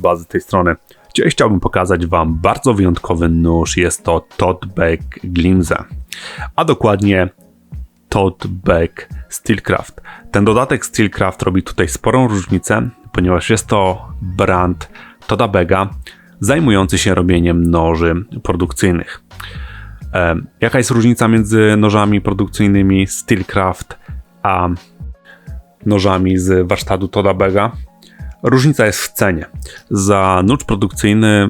bazy tej strony. Dzisiaj chciałbym pokazać Wam bardzo wyjątkowy nóż. Jest to Toddback Glimze, a dokładnie Toddback Steelcraft. Ten dodatek Steelcraft robi tutaj sporą różnicę, ponieważ jest to brand Todabega zajmujący się robieniem noży produkcyjnych. Jaka jest różnica między nożami produkcyjnymi Steelcraft a nożami z warsztatu Todabega? Różnica jest w cenie. Za nóż produkcyjny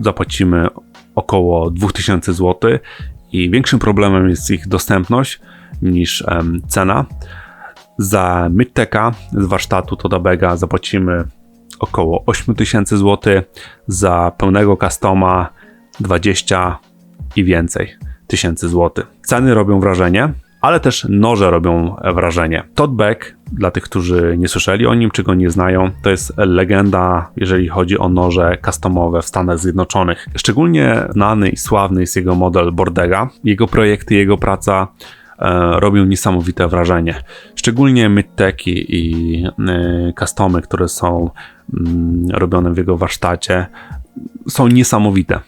zapłacimy około 2000 zł i większym problemem jest ich dostępność niż cena. Za Midteka z warsztatu Todabega zapłacimy około 8000 zł, za pełnego customa 20 i więcej tysięcy złotych. Ceny robią wrażenie, ale też noże robią wrażenie. Todd Beck, dla tych, którzy nie słyszeli o nim czy go nie znają, to jest legenda, jeżeli chodzi o noże customowe w Stanach Zjednoczonych. Szczególnie znany i sławny jest jego model Bordega. Jego projekty, jego praca e, robią niesamowite wrażenie. Szczególnie myteki i e, customy, które są mm, robione w jego warsztacie, są niesamowite.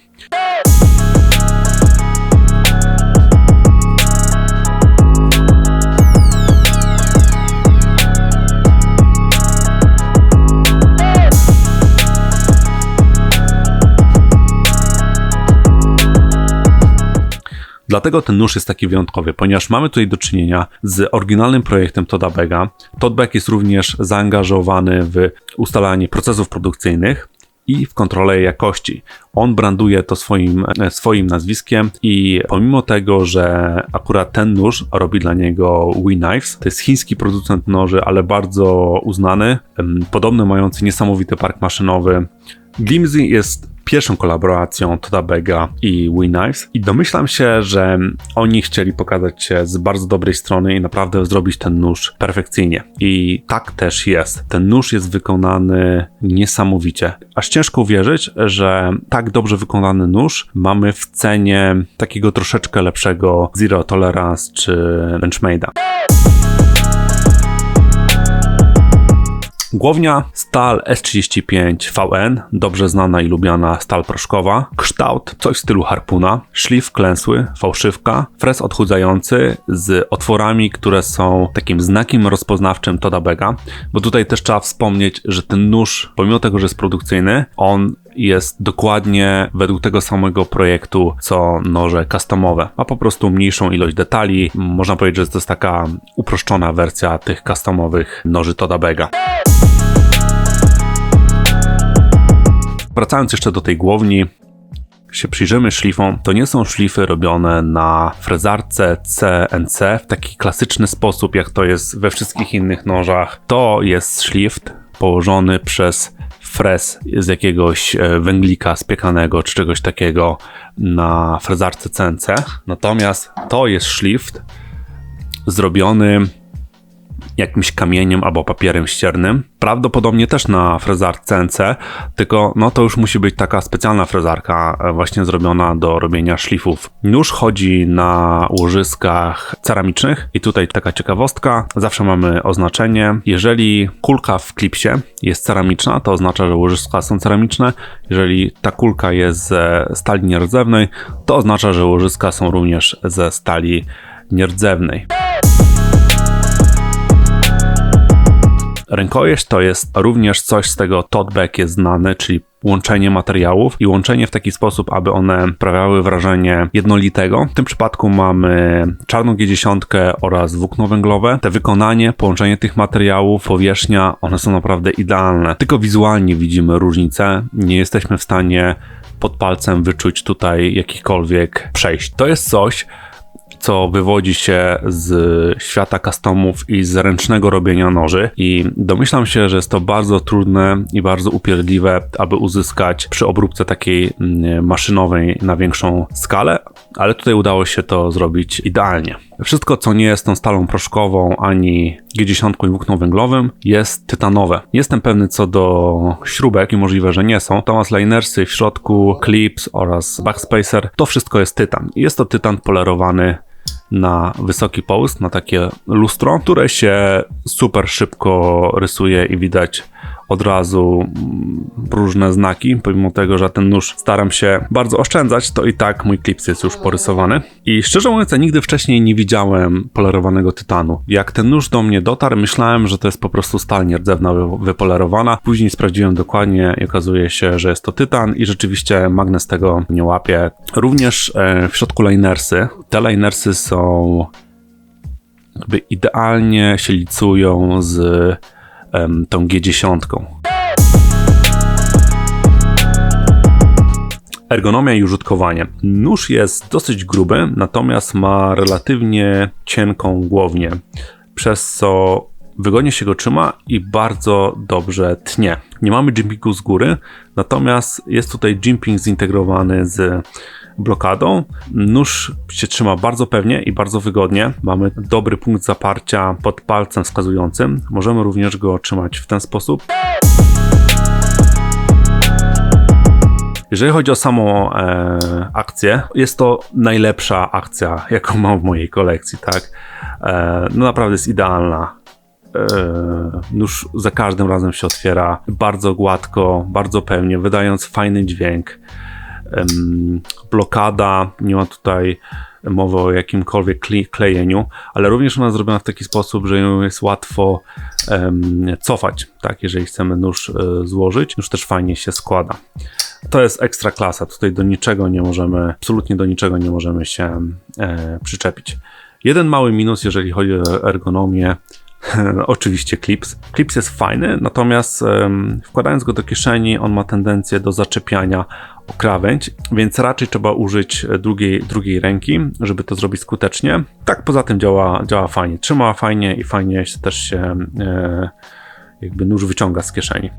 Dlatego ten nóż jest taki wyjątkowy, ponieważ mamy tutaj do czynienia z oryginalnym projektem Toda Bega. Todd Beck jest również zaangażowany w ustalanie procesów produkcyjnych, i w kontrolę jakości. On branduje to swoim, swoim nazwiskiem i pomimo tego, że akurat ten nóż robi dla niego We Knives, to jest chiński producent noży, ale bardzo uznany, podobny mający niesamowity park maszynowy. Glimsy jest pierwszą kolaboracją Toda Bega i We i domyślam się, że oni chcieli pokazać się z bardzo dobrej strony i naprawdę zrobić ten nóż perfekcyjnie. I tak też jest. Ten nóż jest wykonany niesamowicie. Aż ciężko uwierzyć, że tak dobrze wykonany nóż mamy w cenie takiego troszeczkę lepszego Zero Tolerance czy Benchmade'a. Głownia stal S35VN, dobrze znana i lubiana stal proszkowa. Kształt coś w stylu harpuna. Szlif klęsły, fałszywka. Fres odchudzający z otworami, które są takim znakiem rozpoznawczym Toda Bega. Bo tutaj też trzeba wspomnieć, że ten nóż, pomimo tego, że jest produkcyjny, on jest dokładnie według tego samego projektu co noże customowe. Ma po prostu mniejszą ilość detali. Można powiedzieć, że to jest taka uproszczona wersja tych customowych noży Toda Bega. Wracając jeszcze do tej głowni, się przyjrzymy szlifom, to nie są szlify robione na frezarce CNC w taki klasyczny sposób, jak to jest we wszystkich innych nożach. To jest szlift położony przez frez z jakiegoś e, węglika spiekanego czy czegoś takiego na frezarce CNC. Natomiast to jest szlift zrobiony jakimś kamieniem albo papierem ściernym. Prawdopodobnie też na frezarce tylko no to już musi być taka specjalna frezarka e, właśnie zrobiona do robienia szlifów. Nóż chodzi na łożyskach ceramicznych i tutaj taka ciekawostka, zawsze mamy oznaczenie, jeżeli kulka w klipsie jest ceramiczna, to oznacza, że łożyska są ceramiczne. Jeżeli ta kulka jest ze stali nierdzewnej, to oznacza, że łożyska są również ze stali nierdzewnej. Rękojeść to jest również coś z tego Todback jest znany, czyli łączenie materiałów i łączenie w taki sposób, aby one sprawiały wrażenie jednolitego. W tym przypadku mamy czarną G10 oraz włókno węglowe. Te wykonanie, połączenie tych materiałów, powierzchnia, one są naprawdę idealne. Tylko wizualnie widzimy różnicę. Nie jesteśmy w stanie pod palcem wyczuć tutaj jakichkolwiek przejść. To jest coś, co wywodzi się z świata customów i z ręcznego robienia noży i domyślam się, że jest to bardzo trudne i bardzo upierdliwe, aby uzyskać przy obróbce takiej mm, maszynowej na większą skalę, ale tutaj udało się to zrobić idealnie. Wszystko, co nie jest tą stalą proszkową ani G10 i węglowym, jest tytanowe. Jestem pewny co do śrubek i możliwe, że nie są. Natomiast linersy w środku, clips oraz backspacer, to wszystko jest tytan. Jest to tytan polerowany na wysoki połysk, na takie lustro, które się super szybko rysuje i widać od razu mm, różne znaki, pomimo tego, że ten nóż staram się bardzo oszczędzać, to i tak mój klips jest już porysowany. I szczerze mówiąc, ja nigdy wcześniej nie widziałem polerowanego tytanu. Jak ten nóż do mnie dotarł, myślałem, że to jest po prostu stal nierdzewna wypolerowana. Później sprawdziłem dokładnie i okazuje się, że jest to tytan i rzeczywiście magnes tego nie łapie. Również e, w środku linersy. Te linersy są jakby idealnie się licują z tą G10. Ergonomia i użytkowanie. Nóż jest dosyć gruby, natomiast ma relatywnie cienką głownię, przez co wygodnie się go trzyma i bardzo dobrze tnie. Nie mamy jimpingu z góry, natomiast jest tutaj jimping zintegrowany z blokadą. Nóż się trzyma bardzo pewnie i bardzo wygodnie. Mamy dobry punkt zaparcia pod palcem wskazującym. Możemy również go trzymać w ten sposób. Jeżeli chodzi o samą e, akcję, jest to najlepsza akcja, jaką mam w mojej kolekcji, tak? E, no naprawdę jest idealna. E, nóż za każdym razem się otwiera bardzo gładko, bardzo pewnie, wydając fajny dźwięk blokada, nie ma tutaj mowy o jakimkolwiek klejeniu, ale również ona zrobiona w taki sposób, że ją jest łatwo cofać, tak, jeżeli chcemy nóż e, złożyć, już też fajnie się składa. To jest ekstra klasa, tutaj do niczego nie możemy, absolutnie do niczego nie możemy się e, przyczepić. Jeden mały minus, jeżeli chodzi o ergonomię, oczywiście Clips. Clips jest fajny, natomiast wkładając go do kieszeni, on ma tendencję do zaczepiania o krawędź, więc raczej trzeba użyć drugiej, drugiej ręki, żeby to zrobić skutecznie. Tak poza tym działa, działa fajnie, trzyma fajnie i fajnie też się e, jakby nóż wyciąga z kieszeni.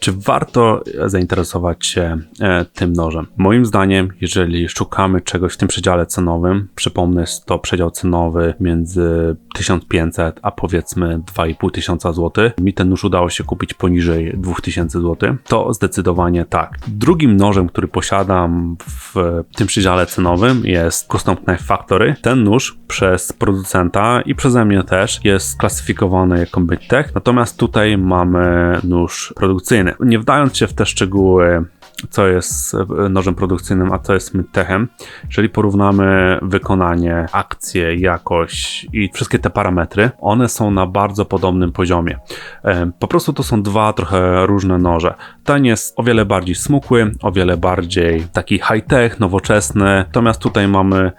Czy warto zainteresować się e, tym nożem? Moim zdaniem, jeżeli szukamy czegoś w tym przedziale cenowym, przypomnę, to przedział cenowy między 1500 a powiedzmy 2500 zł. Mi ten nóż udało się kupić poniżej 2000 zł. To zdecydowanie tak. Drugim nożem, który posiadam w tym przedziale cenowym jest Custom Knife Factory. Ten nóż przez producenta i przeze mnie też jest klasyfikowany jako Tech, natomiast tutaj mamy nóż produkcyjny. Nie wdając się w te szczegóły, co jest nożem produkcyjnym, a co jest midtechem, jeżeli porównamy wykonanie, akcję, jakość i wszystkie te parametry, one są na bardzo podobnym poziomie. E, po prostu to są dwa trochę różne noże. Ten jest o wiele bardziej smukły, o wiele bardziej taki high-tech, nowoczesny, natomiast tutaj mamy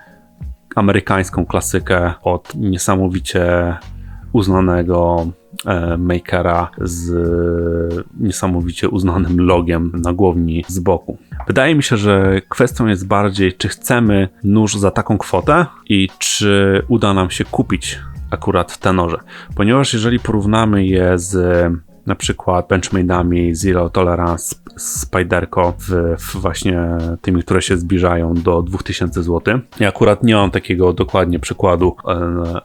amerykańską klasykę od niesamowicie uznanego makera z niesamowicie uznanym logiem na głowni z boku. Wydaje mi się, że kwestią jest bardziej, czy chcemy nóż za taką kwotę i czy uda nam się kupić akurat te noże. Ponieważ jeżeli porównamy je z na przykład benchmade'ami Zero Tolerance Spiderco w, w, właśnie tymi, które się zbliżają do 2000 zł. Ja akurat nie mam takiego dokładnie przykładu.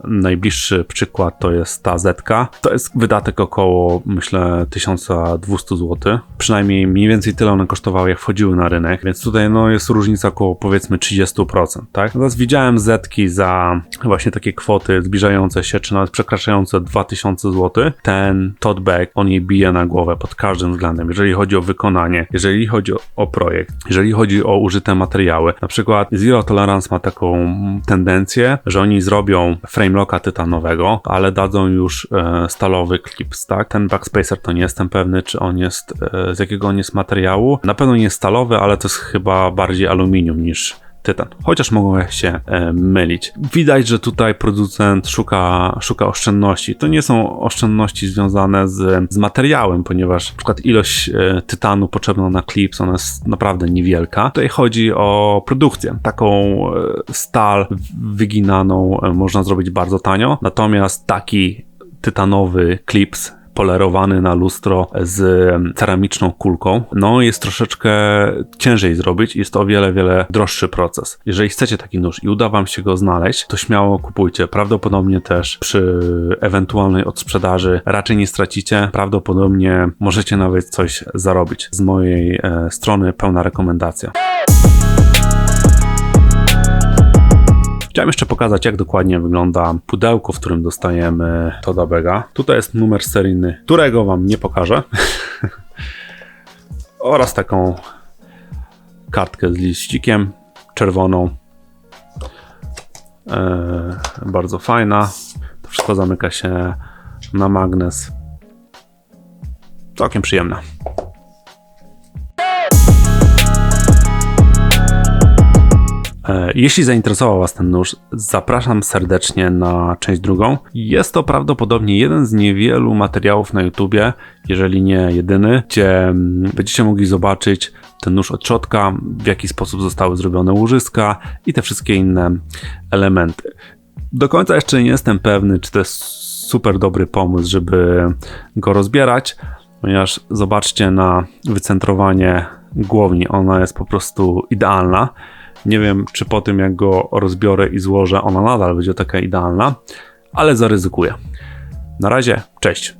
Najbliższy przykład to jest ta Zetka. To jest wydatek około, myślę, 1200 zł. Przynajmniej mniej więcej tyle one kosztowały, jak wchodziły na rynek, więc tutaj no, jest różnica około powiedzmy 30%, tak? Natomiast widziałem Zetki za właśnie takie kwoty zbliżające się, czy nawet przekraczające 2000 zł. Ten tote bag, on jej bije na głowę pod każdym względem. Jeżeli chodzi o wykonanie, jeżeli chodzi o, o projekt, jeżeli chodzi o użyte materiały. Na przykład Zero Tolerance ma taką tendencję, że oni zrobią frame locka tytanowego, ale dadzą już e, stalowy clips, tak? Ten backspacer to nie jestem pewny, czy on jest, e, z jakiego on jest materiału. Na pewno nie jest stalowy, ale to jest chyba bardziej aluminium niż tytan. Chociaż mogą się e, mylić. Widać, że tutaj producent szuka, szuka oszczędności. To nie są oszczędności związane z, z materiałem, ponieważ na przykład ilość e, tytanu potrzebna na clips, ona jest naprawdę niewielka. Tutaj chodzi o produkcję. Taką e, stal wyginaną e, można zrobić bardzo tanio, natomiast taki tytanowy clips polerowany na lustro z ceramiczną kulką, no jest troszeczkę ciężej zrobić, jest to o wiele, wiele droższy proces. Jeżeli chcecie taki nóż i uda wam się go znaleźć, to śmiało kupujcie. Prawdopodobnie też przy ewentualnej odsprzedaży raczej nie stracicie, prawdopodobnie możecie nawet coś zarobić. Z mojej e, strony pełna rekomendacja. Chciałem jeszcze pokazać, jak dokładnie wygląda pudełko, w którym dostajemy Toda Bega. Tutaj jest numer seryjny, którego Wam nie pokażę. oraz taką kartkę z liścikiem czerwoną. E, bardzo fajna. To wszystko zamyka się na magnes. Całkiem przyjemna. Jeśli zainteresował Was ten nóż, zapraszam serdecznie na część drugą. Jest to prawdopodobnie jeden z niewielu materiałów na YouTubie, jeżeli nie jedyny, gdzie mm, będziecie mogli zobaczyć ten nóż od środka, w jaki sposób zostały zrobione łożyska i te wszystkie inne elementy. Do końca jeszcze nie jestem pewny, czy to jest super dobry pomysł, żeby go rozbierać, ponieważ zobaczcie na wycentrowanie głowni, ona jest po prostu idealna. Nie wiem, czy po tym jak go rozbiorę i złożę, ona nadal będzie taka idealna, ale zaryzykuję. Na razie, cześć.